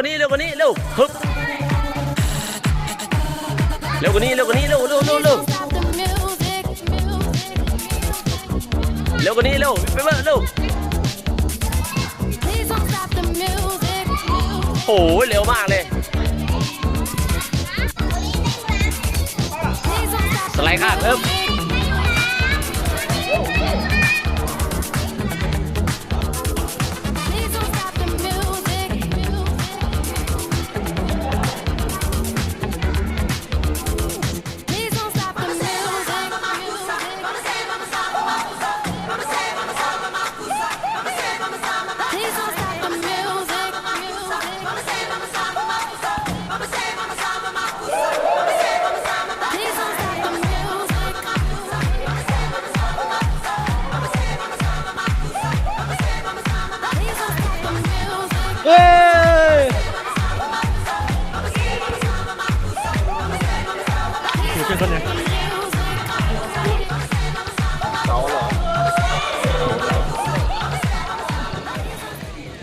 กว่านี้เร็วกว่านี้เร็วฮึบเร็วกว่านี้เร็วกว่านี้เร็วเร็วเร็วเร็วเร็วกว่านี้เร็วไปเร็วเร็วโอ้ยเร็วมากเลยสไลด์ข้างเริ่ม music. เฮ้